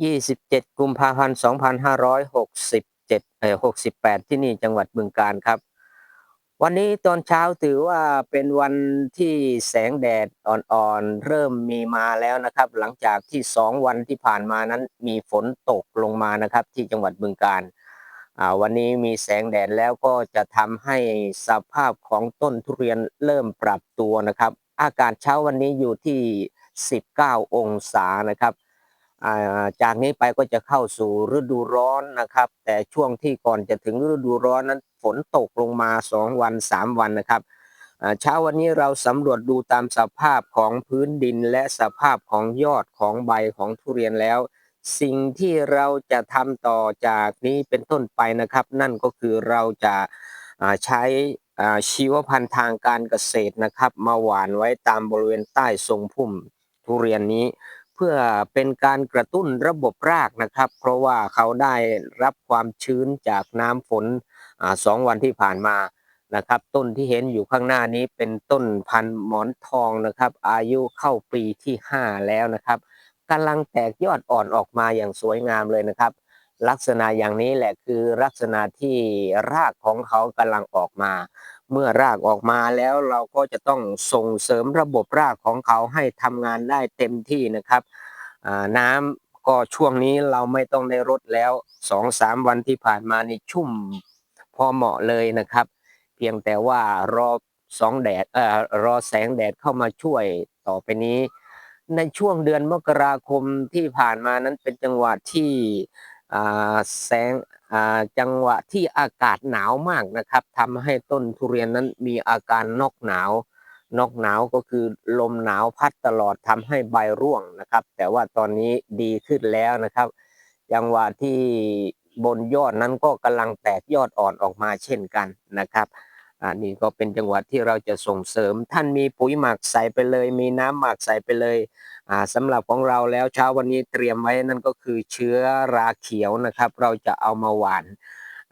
27กุมภาพันธ์2567เอ่อ68ที่นี่จังหวัดบึงกาฬครับ วันนี้ตอนเช้าถือว่าเป็นวันที่แสงแดดอ่อนๆเริ่มมีมาแล้วนะครับ หลังจากที่2วันที่ผ่านมานั้นมีฝนตกลงมานะครับ ที่จังหวัดบึงกาฬอ่าวันนี้มีแสงแดดแล้วก็จะทำให้สภาพของต้นทุเรียนเริ่มปรับตัวนะครับ อากาศเช้าวันนี้อยู่ที่ 19 องศานะครับ จากนี้ไปก็จะเข้าสู่ฤดูร้อนนะครับ แต่ช่วงที่ก่อนจะถึงฤดูร้อนนั้นฝนตกลงมา 2 วัน 3 วันนะครับเช้าวันนี้เราสำรวจดูตามสภาพของพื้นดินและสภาพของยอดของใบของทุเรียนแล้ว สิ่งที่เราจะทำต่อจากนี้เป็นต้นไปนะครับ นั่นก็คือเราจะใช้ชีวพันธุ์ทางการเกษตรนะครับ มาหว่านไว้ตามบริเวณใต้ทรงพุ่มทุเรียนนี้ พื่อเป็นการกระตุ้นระบบรากนะครับ เพราะว่าเขาได้รับความชื้นจากน้ำฝนสองวันที่ผ่านมานะครับ ต้นที่เห็นอยู่ข้างหน้านี้เป็นต้นพันธุ์หมอนทองนะครับ อายุเข้าปีที่ 5 แล้วนะครับกำลังแตกยอดอ่อนออกมาอย่างสวยงามเลยนะครับ ลักษณะอย่างนี้แหละคือลักษณะที่รากของเขากำลังออกมา เมื่อรากออกมาแล้วเราก็จะต้องส่งเสริมระบบรากของเขาให้ทำงานได้เต็มที่นะครับน้ำก็ช่วงนี้เราไม่ต้องได้รดแล้วสองสามวันที่ผ่านมานี่ชุ่มพอเหมาะเลยนะครับ เพียงแต่ว่ารอสองแดดเอ่อรอแสงแดดเข้ามาช่วยต่อไปนี้ ในช่วงเดือนมกราคมที่ผ่านมานั้นเป็นจังหวะที่แสง จังหวะที่อากาศหนาวมากนะครับทำให้ต้นทุเรียนนั้นมีอาการนอกหนาวนอกหนาวก็คือลมหนาวพัดตลอดทำให้ใบร่วงนะครับ แต่ว่าตอนนี้ดีขึ้นแล้วนะครับ จังหวะที่บนยอดนั้นก็กำลังแตกยอดอ่อนออกมาเช่นกันนะครับ อันนี้ก็เป็นจังหวะที่เราจะส่งเสริม ท่านมีปุ๋ยหมักใส่ไปเลย มีน้ำหมักใส่ไปเลยอ่าสำหรับของเราแล้วเช้าวันนี้เตรียมไว้นั่นก็คือเชื้อราเขียวนะครับ เราจะเอามาหวาน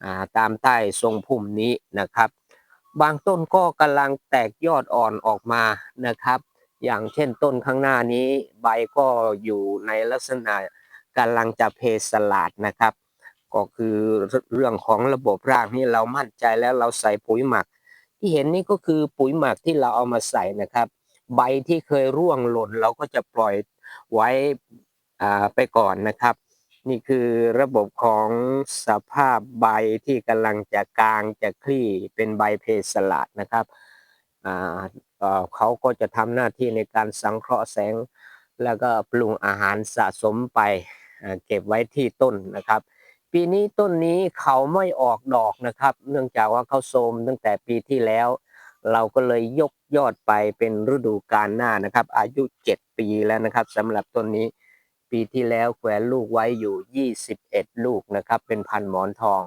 อ่าตามใต้ทรงพุ่มนี้นะครับ บางต้นก็กำลังแตกยอดอ่อนออกมานะครับ อย่างเช่นต้นข้างหน้านี้ใบก็อยู่ในลักษณะกำลังจะเพสลาดนะครับ ก็คือเรื่องของระบบรากนี่เรามั่นใจแล้วเราใส่ปุ๋ยหมัก ที่เห็นนี่ก็คือปุ๋ยหมักที่เราเอามาใส่นะครับ ใบที่เคยร่วงหล่นเราก็จะปล่อยไว้อ่าไปก่อนนะครับ นี่คือระบบของสภาพใบที่กำลังจะกลางจะคลี่เป็นใบเพสลาดนะครับอ่าเออเขาก็จะทำหน้าที่ในการสังเคราะห์แสง แล้วก็ปรุงอาหารสะสมไปเก็บไว้ที่ต้นนะครับ ปีนี้ต้นนี้เขาไม่ออกดอกนะครับ เนื่องจากว่าเขาโทรมตั้งแต่ปีที่แล้ว เราก็เลยยกยอดไปเป็นฤดูกาลหน้านะครับ อายุ 7 ปีแล้วนะครับสำหรับต้นนี้ปีที่แล้วแขวนลูกไว้อยู่ 21 ลูกนะครับ เป็นพันหมอนทอง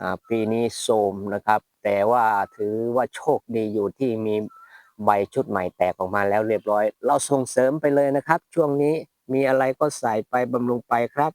อปีนี้โทรมนะครับ แต่ว่าถือว่าโชคดีอยู่ที่มีใบชุดใหม่แตกออกมาแล้วเรียบร้อย เราส่งเสริมไปเลยนะครับ ช่วงนี้มีอะไรก็ใส่ไปบำรุงไปครับ